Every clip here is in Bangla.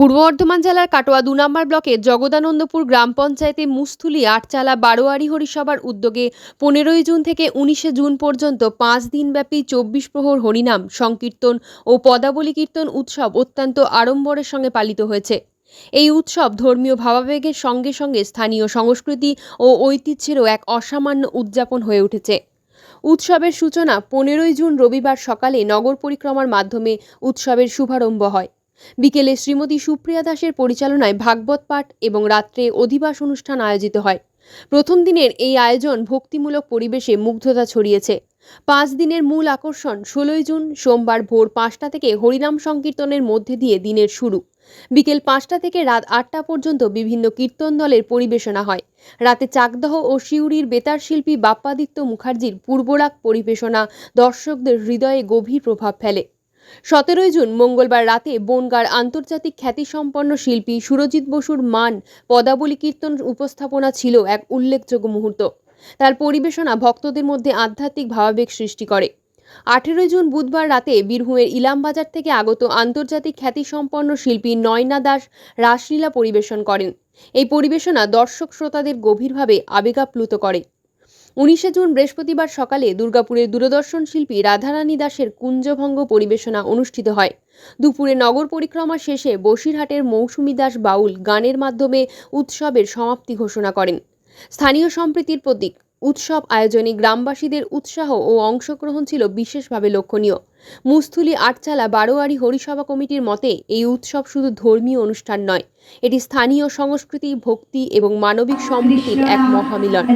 পূর্ব বর্ধমান জেলার কাটোয়া দু নম্বর ব্লকের জগদানন্দপুর গ্রাম পঞ্চায়েতে মুস্থুলি আটচালা বারোয়ারি হরিসভার উদ্যোগে পনেরোই জুন থেকে উনিশে জুন পর্যন্ত পাঁচ দিনব্যাপী চব্বিশ প্রহর হরিনাম, সংকীর্তন ও পদাবলী কীর্তন উৎসব অত্যন্ত আড়ম্বরের সঙ্গে পালিত হয়েছে। এই উৎসব ধর্মীয় ভাবাবেগের সঙ্গে সঙ্গে স্থানীয় সংস্কৃতি ও ঐতিহ্যেরও এক অসামান্য উদযাপন হয়ে উঠেছে। উৎসবের সূচনা পনেরোই জুন রবিবার সকালে নগর পরিক্রমার মাধ্যমে উৎসবের শুভারম্ভ হয়। বিকেলে শ্রীমতী সুপ্রিয়া দাসের পরিচালনায় ভাগবত পাঠ এবং রাত্রে অধিবাস অনুষ্ঠান আয়োজিত হয়। প্রথম দিনের এই আয়োজন ভক্তিমূলক পরিবেশে মুগ্ধতা ছড়িয়েছে। পাঁচ দিনের মূল আকর্ষণ ষোলোই জুন সোমবার ভোর পাঁচটা থেকে হরিনাম সংকীর্তনের মধ্যে দিয়ে দিনের শুরু। বিকেল পাঁচটা থেকে রাত আটটা পর্যন্ত বিভিন্ন কীর্তন দলের পরিবেশনা হয়। রাতে চাকদহ ও সিউড়ির বেতার শিল্পী বাপ্পাদিত্য মুখার্জির পূর্বরাগ পরিবেশনা দর্শকদের হৃদয়ে গভীর প্রভাব ফেলে। সতেরোই জুন মঙ্গলবার রাতে বনগাঁর আন্তর্জাতিক খ্যাতিসম্পন্ন শিল্পী সুরজিৎ বসুর মান পদাবলী কীর্তন উপস্থাপনা ছিল এক উল্লেখযোগ্য মুহূর্ত। তার পরিবেশনা ভক্তদের মধ্যে আধ্যাত্মিক ভাবাবেগ সৃষ্টি করে। আঠেরোই জুন বুধবার রাতে বীরভূমের ইলামবাজার থেকে আগত আন্তর্জাতিক খ্যাতিসম্পন্ন শিল্পী নয়না দাস রাসলীলা পরিবেশন করেন। এই পরিবেশনা দর্শক শ্রোতাদের গভীরভাবে আবেগাপ্লুত করে। উনিশে জুন বৃহস্পতিবার সকালে দুর্গাপুরের দূরদর্শন শিল্পী রাধারানী দাসের কুঞ্জভঙ্গ পরিবেশনা অনুষ্ঠিত হয়। দুপুরে নগর পরিক্রমা শেষে বসিরহাটের মৌসুমী দাস বাউল গানের মাধ্যমে উৎসবের সমাপ্তি ঘোষণা করেন। স্থানীয় সম্প্রীতির প্রতীক উৎসব আয়োজনে গ্রামবাসীদের উৎসাহ ও অংশগ্রহণ ছিল বিশেষভাবে লক্ষণীয়। মুস্থুলি আটচালা বারোয়ারি হরিসভা কমিটির মতে এই উৎসব শুধু ধর্মীয় অনুষ্ঠান নয় এটি স্থানীয় সংস্কৃতি ভক্তি এবং মানবিক সমৃদ্ধির এক মহামিলন।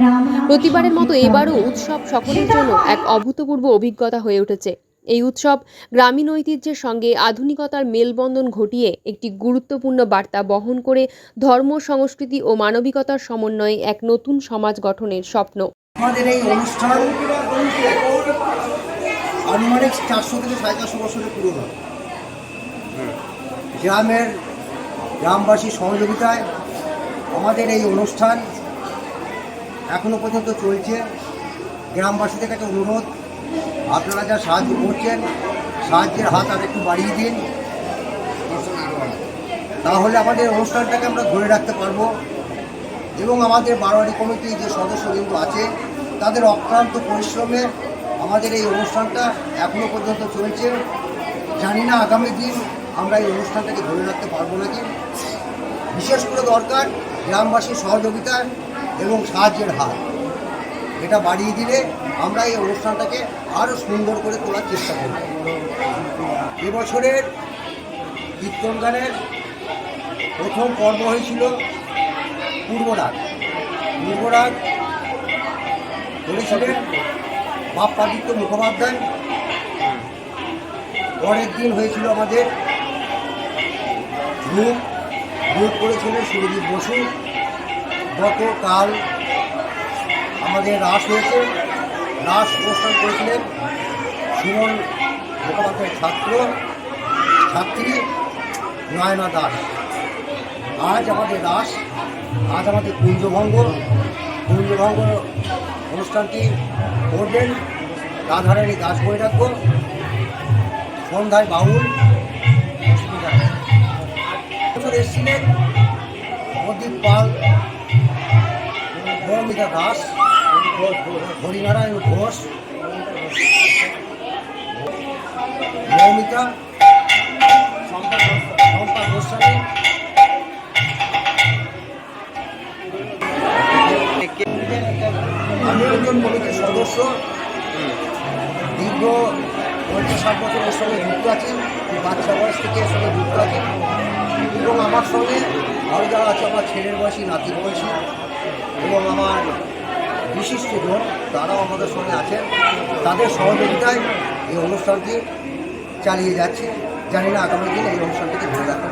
প্রতিবারের মতো এবারও উৎসব সকলের জন্য এক অভূতপূর্ব অভিজ্ঞতা হয়ে উঠেছে। এই উৎসব গ্রামীণ ঐতিহ্যের সঙ্গে আধুনিকতার মেলবন্ধন ঘটিয়ে একটি গুরুত্বপূর্ণ বার্তা বহন করে ধর্ম, সংস্কৃতি ও মানবিকতার সমন্বয়ে এক নতুন সমাজ গঠনের স্বপ্ন। আমাদের এই অনুষ্ঠান আনুমানিক চারশো থেকে সাড়ে চারশো বছরের পুরনো। গ্রামের গ্রামবাসীর সহযোগিতায় আমাদের এই অনুষ্ঠান এখনও পর্যন্ত চলছে। গ্রামবাসীদের কাছে অনুরোধ আপনারা যা সাহায্য করছেন, সাহায্যের হাত আর একটু বাড়িয়ে দিন। তাহলে আমাদের অনুষ্ঠানটাকে আমরা ধরে রাখতে পারব। এবং আমাদের বারোয়ারি কমিটির যে সদস্যবৃন্দ আছে, তাদের অক্লান্ত পরিশ্রমে আমাদের এই অনুষ্ঠানটা এখনও পর্যন্ত চলছে। জানি না আগামী দিন আমরা এই অনুষ্ঠানটাকে ধরে রাখতে পারব নাকি। বিশেষ করে দরকার গ্রামবাসীর সহযোগিতা এবং সাহায্যের হাত। এটা বাড়িয়ে দিলে আমরা এই অনুষ্ঠানটাকে আরও সুন্দর করে তোলার চেষ্টা করব। এবছরের কীর্তন গানের প্রথম পর্ব হয়েছিল পূর্বরাগ পূর্বরাগ করেছিলেন বাপ্পাদিত্য মুখোপাধ্যায়। পরের দিন হয়েছিল আমাদের রূপ রূপ করেছিলেন সুরজিৎ বসু। গতকাল আমাদের রাস হয়েছে। রাস অনুষ্ঠান করেছিলেন সুমন মুখোপাধ্যায়ের ছাত্র, ছাত্রী নয়না দাস। আজ আমাদের দাস আজ আমাদের কুঞ্জভঙ্গ কুঞ্জভঙ্গ অনুষ্ঠানটি করবেন, রাধারানী দাস বৈরাগ্য সন্ধ্যায় বাউল। এসেছিলেন প্রদীপ পাল মৌমিতা দাস। হরিনারায়ণ ঘোষ মৌমিতা শম্পা গোস্বামী। আমি একজন সদস্য। দীর্ঘ পঞ্চাশ ষাট বছর এর সঙ্গে যুক্ত আছি। বাচ্চা বয়স থেকে এর সঙ্গে যুক্ত আছি। এবং আমার সঙ্গে আরও যারা আছে, আমার ছেলের বয়সী, নাতির বয়সী, এবং আমার বিশিষ্টজন তারাও আমাদের সঙ্গে আছেন। তাদের সহযোগিতায় এই অনুষ্ঠানটি চালিয়ে যাচ্ছে। জানি না আগামী দিন এই অনুষ্ঠানটিকে ধরে রাখতে